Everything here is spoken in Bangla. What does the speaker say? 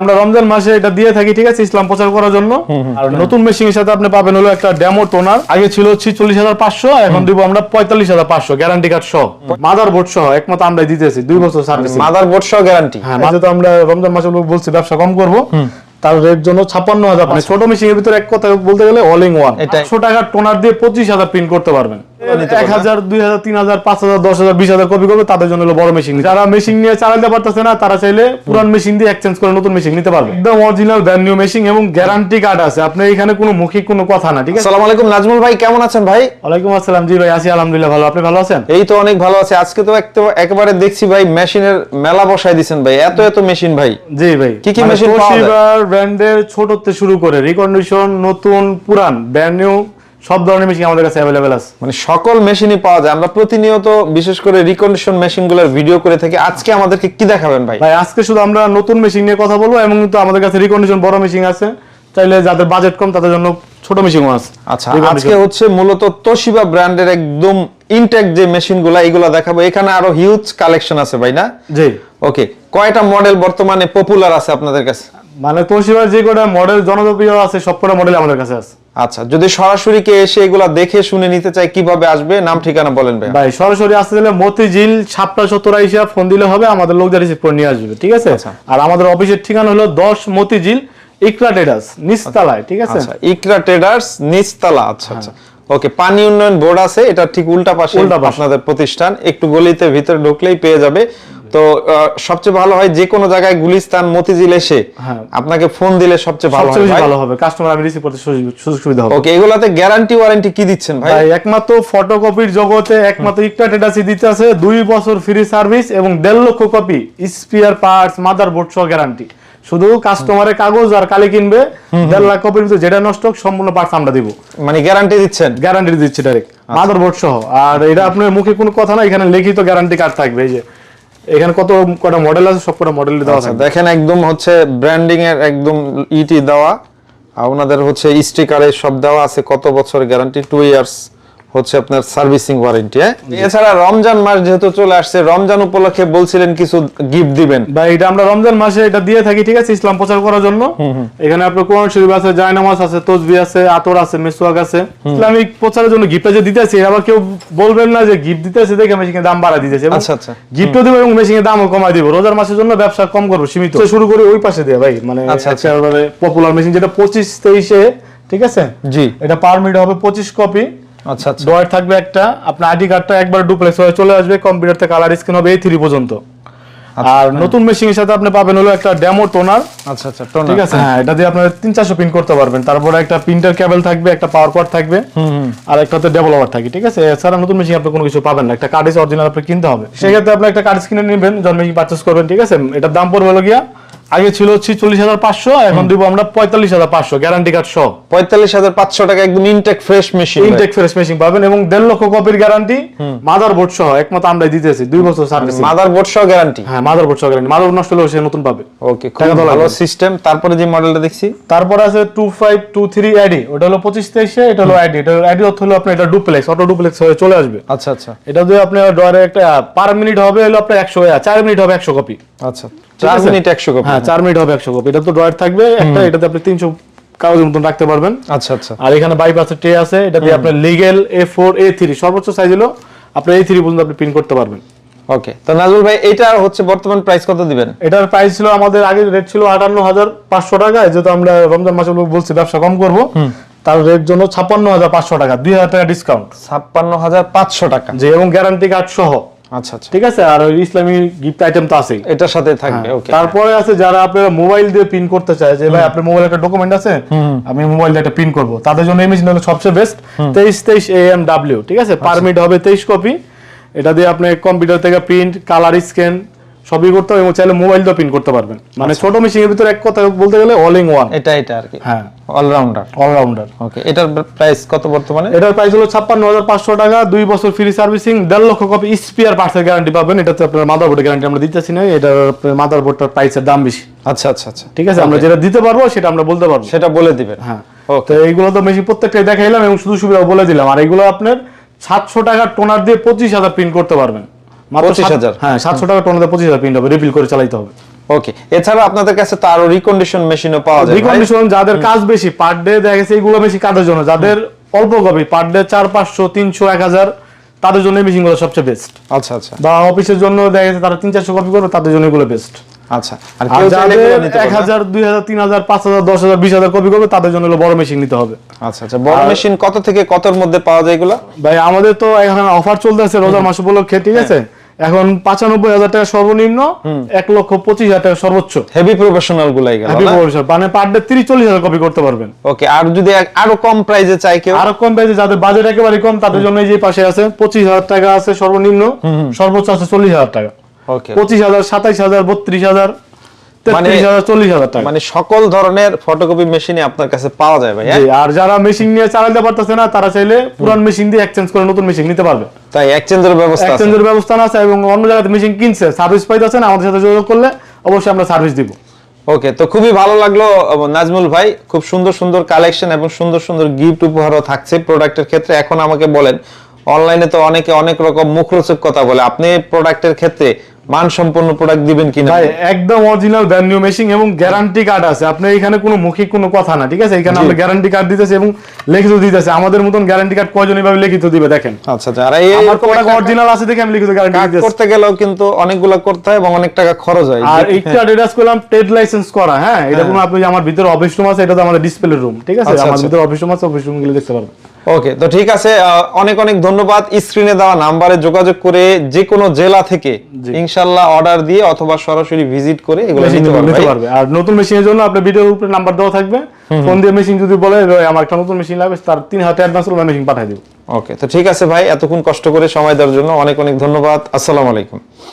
আমরা রমজান মাসে এটা দিয়ে থাকি ঠিক আছে? ইসলাম প্রচার করার জন্য। আর নতুন মেশিনের সাথে আপনি পাবেন হলো একটা ডেমো টোনার আগে ছিল ছিচল্লিশ হাজার পাঁচশো এখন দিব আমরা পঁয়তাল্লিশ হাজার পাঁচশো গ্যারান্টি কার্ড সহ। মাদার বোর্ড সহ একমাত্র আমরা দিতেছি দুই বছর সার্ভিস মাদার বোর্ড সহ গ্যারান্টি হ্যাঁ মাঝে তো আমরা রমজান মাসে বলছি ব্যবসা কম করব। তার এর জন্য ছাপ্পান্ন হাজার মানে ছোট মেশিনের ভিতরে এক কথা বলতে গেলে অল ইন ওয়ান। একশো টাকার টোনার দিয়ে পঁচিশ হাজার প্রিন্ট করতে পারবেন। এক হাজার দুই হাজার তিন হাজার পাঁচ হাজার দশ হাজার বিশ হাজার কপি করবে তাদের জন্য বড় মেশিন যারা মেশিন নিয়ে চালাতে পারতেছে না তারা চাইলে পুরান মেশিন দিয়ে এক্সচেঞ্জ করে নতুন মেশিন নিতে পারবে। একদম অরিজিনাল ব্র্যান্ড নিউ মেশিন এবং গ্যারান্টি কার্ড আছে। আপনার এখানে কোনো মৌখিক কোনো কথা না ঠিক আছে? আসসালামু আলাইকুম নাজমুল ভাই কেমন আছেন ভাই? ওয়ালাইকুম আসসালাম। জি ভাই আছি আলহামদুলিল্লাহ ভালো। আপনি ভালো আছেন? এই তো অনেক ভালো আছে। আজকে তো একেবারে দেখছি ভাই মেশিনের মেলা বসাই দিছেন ভাই। এত এত মেশিন ভাই। জি ভাই। কি কি মেশিন পাওয়া যায়? ব্র্যান্ডের ছোট থেকে শুরু করে রিকন্ডিশন নতুন পুরান ব্র্যান্ড নিউ সব ধরনের মেশিন আমাদের কাছে অ্যাভেলেবেল আছে। মানে সকল মেশিনই পাওয়া যায়। আমরা প্রতিনিয়ত বিশেষ করে রিকন্ডিশন মেশিনগুলোর ভিডিও করে থাকি। আজকে আমাদেরকে কি দেখাবেন ভাই? ভাই আজকে শুধু আমরা নতুন মেশিন নিয়ে কথা বলব এবং কিন্তু আমাদের কাছে রিকন্ডিশন বড় মেশিন আছে। চাইলে যাদের বাজেট কম তাদের জন্য ছোট মেশিনও আছে। আচ্ছা আজকে হচ্ছে মূলত তোশিবা ব্র্যান্ডের একদম ইনটেক যে মেশিনগুলো এগুলো দেখাবো। এখানে আরও হিউজ কালেকশন আছে ভাই না? জি। ওকে কয়টা মডেল বর্তমানে পপুলার আছে আপনাদের কাছে? মানে তোশিবার যে কটা মডেল জনপ্রিয় আছে সব কটা মডেল আমাদের কাছে আছে। আচ্ছা যদি সরাসরি কে এসে এগুলা দেখে শুনে নিতে চাই কীভাবে আসবে? নাম ঠিকানা বলেন ভাই ভাই সরাসরি আসতে গেলে মতিঝিল সাতটা সত্তর আইসা ফোন দিলে হবে আমাদের লোকজন রিসিভ করে নিয়ে আসবে ঠিক আছে? আচ্ছা। আর আমাদের অফিসের ঠিকানা হলো দশ মতিঝিল ইকরা ট্রেডার্স নিচতলায় ঠিক আছে? আচ্ছা ইকরা ট্রেডার্স নিচতলা আচ্ছা আচ্ছা। ওকে পানি উন্নয়ন বোর্ড আছে এটা ঠিক উল্টা পাশে উল্টা পাশে। আপনাদের প্রতিষ্ঠান একটু গলিতে ভিতরে ঢুকলেই পেয়ে যাবে। তো সবচেয়ে ভালো হয় যে কোনো জায়গায় গুলিস্তান মতিঝিল এসে হ্যাঁ। আপনাকে ফোন দিলে সবচেয়ে ভালো বেশি ভালো হবে। কাস্টমার আমি রিসিভ করতে সুযোগ সুবিধা হবে। ওকে এগুলাতে গ্যারান্টি ওয়ারেন্টি কি দিচ্ছেন ভাই? একমাত্র ফটোকপির জগতে একমাত্র ইকটা টেটাসি দিতে আছে। দুই বছর ফ্রি সার্ভিস এবং দেড় lakh copy spare parts motherboard সহ গ্যারান্টি শুধু কাস্টমারের কাগজ আর কালি কিনবে। দেড় লাখ কপির ভিতরে যেটা নষ্ট সম্পূর্ণ পার্টস আমরা দিব। মানে গ্যারান্টি দিচ্ছেন? গ্যারান্টি দিচ্ছি ডাইরেক্ট মাদার বোর্ড সহ। আর এটা আপনার মুখে কোনো কথা না এখানে লিখিত গ্যারান্টি কার্ড থাকবে এই যে। এখানে কত কটা মডেল আছে? সব কটা মডেল দেওয়া আছে দেখেন একদম হচ্ছে ব্র্যান্ডিং এর একদম ইটি দেওয়া। আপনাদের ওনাদের হচ্ছে স্টিকারে সব দেওয়া আছে কত বছর গ্যারান্টি টু ইয়ার্স হচ্ছে আপনার সার্ভিসিং ওয়ারেন্টি হ্যাঁ? এছাড়া রমজান মাস যেহেতু চলে আসছে রমজান উপলক্ষে বলছিলেন কিছু গিফট দিবেন। বা এটা আমরা রমজান মাসে এটা দিয়ে থাকি ঠিক আছে? ইসলাম প্রচার করার জন্য। এখানে আপনার কোরআন শরীফ আছে জায়নামাজ আছে তসবি আছে আতর আছে মেসওয়াক আছে। ইসলামিক প্রচারের জন্য গিফট যে দিতেছি আবার কেউ বলবেন না যে গিফট দিতেছে দেখে মেশিনের দাম বাড়া দিতেছে। আচ্ছা, আচ্ছা। গিফটও দিব এবং মেশিনের দামও কমাই দিব। রোজার মাসের জন্য ব্যবসা কম করব সীমিত। তো শুরু করি ওই পাশে দিয়ে ভাই মানে আচ্ছা, আচ্ছা। পপুলার মেশিন যেটা পঁচিশ তেইশে ঠিক আছে? জি। এটা পার মিনিট হবে পঁচিশ কপি আচ্ছা আচ্ছা। ডয়ার থাকবে একটা আপনার আইডি কার্ডটা একবার ডুপ্লেক্স হয়ে চলে আসবে কম্পিউটার থেকে কালার স্ক্রিন হবে এই থ্রি পর্যন্ত। আর নতুন মেশিনের সাথে আপনি পাবেন হলো একটা ডেমো টোনার আচ্ছা আচ্ছা টোনার ঠিক আছে? হ্যাঁ এটা দিয়ে আপনার তিন চারশো পিন করতে পারবেন। তারপরে একটা প্রিন্টার কেবল থাকবে একটা পাওয়ার কর্ড থাকবে আর একটা হচ্ছে ডেভেলপার থাকে ঠিক আছে? এছাড়া নতুন মেশিন আপনি কোনো কিছু পাবেন না। একটা কার্ড অরিজিনাল আপনি কিনতে হবে। সেক্ষেত্রে আপনি একটা কার্ড কিনে নেবেন যখন মেশিন পারচেস করবেন ঠিক আছে? এটার দাম পড়বে হলো গিয়া আগে ছিল ছিচল্লিশ হাজার পাঁচশো এখন দিব আমরা পঁয়তাল্লিশ হাজার পাঁচশো গ্যারান্টি কার্ড সহ। পঁয়তাল্লিশ হাজার পাঁচশো টাকা একদম intact fresh machine intact fresh machine পাবেন এবং দেড় লক্ষ কপির গ্যারান্টি মাদার বোর্ড সহ একমাত্র আমরা দিতেছি দুই বছর সার্ভিস মাদার বোর্ড সহ গ্যারান্টি হ্যাঁ মাদার বোর্ড সহ গ্যারান্টি মাদার নষ্ট হলেও সে নতুন পাবে। ওকে খুব ভালো সিস্টেম তারপরে যে মডেলটা দেখছি? তারপর আছে two five two three ID ওটা হলো পঁচিশ তেইশে এটা হলো আইডি এটা আইডি অর্থ হলো আপনার এটা ডুপ্লেক্স অটো ডুপ্লেক্স হয়ে চলে আসবে। আচ্ছা আচ্ছা। এটা দিয়ে আপনার ডরে একটা পার মিনিট হবে হলো আপনার একশো চার মিনিট হবে একশো কপি আচ্ছা চার মিনিট একশো কপি হ্যাঁ চার মিনিট হবে একশো কপি এটা তো ড্রয়ার থাকবে একটা এটাতে আপনি তিনশো কাগজের মতন রাখতে পারবেন। আচ্ছা আচ্ছা। আর এখানে বাইপাসের ট্রে আছে এটা দিয়ে আপনার legal A four A three সর্বোচ্চ সাইজ হলো আপনার এ থ্রি পর্যন্ত আপনি প্রিন্ট করতে পারবেন। ওকে তো নাজুল ভাই এটা হচ্ছে বর্তমান প্রাইস কত দিবেন? এটার প্রাইস ছিল আমাদের আগের রেট ছিল আটান্ন হাজার পাঁচশো টাকা যেহেতু আমরা রমজান মাসে বলছি ব্যবসা কম করব তার রেট জন্য ছাপ্পান্ন হাজার পাঁচশো টাকা দুই হাজার টাকা ডিসকাউন্ট ছাপ্পান্ন হাজার পাঁচশো টাকা। যে এবং গ্যারান্টি কার্ড সহ। আচ্ছা আচ্ছা। ঠিক আছে আর ওই ইসলামী গিফট আইটেম তো আছেই। এটার সাথে থাকবে ওকে তারপরে আছে যারা আপনারা মোবাইল দিয়ে পিন করতে চায় যে ভাই আপনার মোবাইল একটা ডকুমেন্ট আছে আমি মোবাইল দিয়ে একটা পিন করব। তাদের জন্য হলো সবচেয়ে বেস্ট ডাব্লিউ ঠিক আছে? পারমিট হবে তেইশ কপি এটা দিয়ে আপনি কম্পিউটার থেকে প্রিন্ট কালার স্ক্যান সবই করতে হবে এবং চাইলে মোবাইল দিয়ে প্রিন্ট করতে পারবেন। মানে ছোট মেশিনের ভিতরে এক কথা বলতে গেলে অল ইন ওয়ান এটা এটা আর কি। হ্যাঁ। অলরাউন্ডার অলরাউন্ডার ওকে এটার প্রাইস কত বর্তমানে? এটার প্রাইস হলো ছাপ্পান্ন হাজার পাঁচশো টাকা দুই বছর ফ্রি সার্ভিসিং দেড় লক্ষ কপি স্পিয়ার পার্টসের গ্যারান্টি পাবেন। এটাতে আপনার মাদার বোর্ডের গ্যারান্টি আমরা দিতেছি না এটার মাদার বোর্ডটার প্রাইসের দাম বেশি। আচ্ছা আচ্ছা আচ্ছা। ঠিক আছে আমরা যেটা দিতে পারব সেটা আমরা বলতে পারব। সেটা বলে দিবেন। হ্যাঁ। তো এইগুলো তো মেশিন প্রত্যেকটাই দেখাইলাম এবং শুধু সুবিধা বলে দিলাম। আর এগুলো আপনার সাতশো টাকার টোনার দিয়ে পঁচিশ হাজার প্রিন্ট করতে পারবেন। মাত্র 25,000 সাত- হ্যাঁ সাতশো টাকা টোনার দিয়ে পঁচিশ হাজার প্রিন্ট হবে রিফিল করে চালাইতে হবে। ওকে এছাড়া আপনাদের কাছে তো আরও রিকন্ডিশন মেশিনও পাওয়া যায় রিকন্ডিশন যাদের কাজ বেশি পার ডে দেখা গেছে এইগুলো বেশি কাজের জন্য। যাদের অল্প কপি পার ডে চার পাঁচশো তিনশো এক হাজার তাদের জন্য মেশিনগুলো সবচেয়ে বেস্ট আচ্ছা আচ্ছা। বা অফিসের জন্য দেখা গেছে তারা তিন চারশো কপি করবে তাদের জন্য এগুলো বেস্ট আচ্ছা আর আর কেউ চাইলে যাদের এক হাজার দুই হাজার তিন হাজার পাঁচ হাজার দশ হাজার বিশ হাজার কপি করবে তাদের জন্য বড় মেশিন নিতে হবে। আচ্ছা আচ্ছা। বড় মেশিন কত থেকে কতর মধ্যে পাওয়া যায় এগুলো? ভাই আমাদের তো এখন অফার চলতেছে রোজার মাস উপলক্ষে ঠিক আছে? এখন পঁচানব্বই হাজার টাকা সর্বনিম্ন এক লক্ষ পঁচিশ হাজার টাকা সর্বোচ্চ। হেভি প্রফেশনাল গুলাই গেল হ্যাপি প্রফেসর মানে পার ডে তিরিশ চল্লিশ হাজার কপি করতে পারবেন। ওকে আর যদি আরও কম প্রাইজে চাই কেউ? আরও কম প্রাইজে যাদের বাজেট একেবারে কম তাদের জন্য এই যে পাশে আছে পঁচিশ হাজার টাকা আছে সর্বনিম্ন সর্বোচ্চ আছে চল্লিশ হাজার টাকা। ওকে পঁচিশ হাজার সাতাইশ হাজার বত্রিশ হাজার তেত্রিশ চল্লিশ হাজার টাকা। মানে সকল ধরনের ফটোকপি মেশিনই আপনার কাছে পাওয়া যায় ভাই হ্যাঁ? আর যারা মেশিন নিয়ে চালাতে পারতেছে না তারা চাইলে পুরান মেশিন দিয়ে এক্সচেঞ্জ করে নতুন মেশিন নিতে পারবে। তাই এক্সচেঞ্জের ব্যবস্থা এক্সচেঞ্জের ব্যবস্থা আছে এবং অন্য জায়গাতে মেশিন কিনছে সার্ভিস পাইতেছে না আমাদের সাথে যোগাযোগ করলে অবশ্যই আমরা সার্ভিস দিব। ওকে তো খুবই ভালো লাগল নাজমুল ভাই। খুব সুন্দর সুন্দর কালেকশন এবং সুন্দর সুন্দর গিফট উপহারও থাকছে প্রোডাক্টের ক্ষেত্রে। এখন আমাকে বলেন অনলাইনে তো অনেকে অনেক রকম মুখরোচক কথা বলে। আপনি প্রোডাক্টের ক্ষেত্রে মানসম্পন্ন প্রোডাক্ট দিবেন কিনা? ভাই একদম অরিজিনাল ব্র্যান্ড নিউ এবং গ্যারান্টি কার্ড আছে। আপনি এখানে কোনো মৌখিক কোনো কথা না ঠিক আছে? এখানে আমরা গ্যারান্টি কার্ড দিতেছি এবং লিখিত দিতেছি। আমাদের মতন গ্যারান্টি কার্ড কয়জন এভাবে লিখিত দিবে দেখেন? আচ্ছা আচ্ছা আর এই আমার প্রোডাক্ট অরিজিনাল আছে দেখে আমি লিখিত গ্যারান্টি দিতেছি। করতে গেলেও কিন্তু অনেকগুলো করতে হয় এবং অনেক টাকা খরচ হয়। আর এইটা ডেটাস করলাম ট্রেড লাইসেন্স করা হ্যাঁ? এটা কোনো আপনি আমার ভিতরে অফিস রুম আছে এটা তো আমাদের ডিসপ্লে রুম ঠিক আছে? আচ্ছা, আমার আচ্ছা। ভিতরে অফিস রুম আছে অফিস রুম গেলে দেখতে পারবেন। ওকে তো ঠিক আছে অনেক অনেক ধন্যবাদ। স্ক্রিনে দেওয়া নাম্বারে যোগাযোগ করে যে কোনো জেলা থেকে ইনশাল্লাহ অর্ডার দিয়ে অথবা সরাসরি ভিজিট করে এগুলো নিতে পারবে। আর নতুন মেশিনের জন্য আপনার ভিডিওর উপরে নাম্বার দেওয়া থাকবে। ফোন দিয়ে মেশিন যদি বলে "ভাই, আমার একটা নতুন মেশিন লাগবে তার তিন হাতে অ্যাডভান্স করলে মেশিন পাঠিয়ে দিব। ওকে তো ঠিক আছে ভাই এতক্ষণ কষ্ট করে সময় দেওয়ার জন্য অনেক অনেক ধন্যবাদ। আসসালামু আলাইকুম।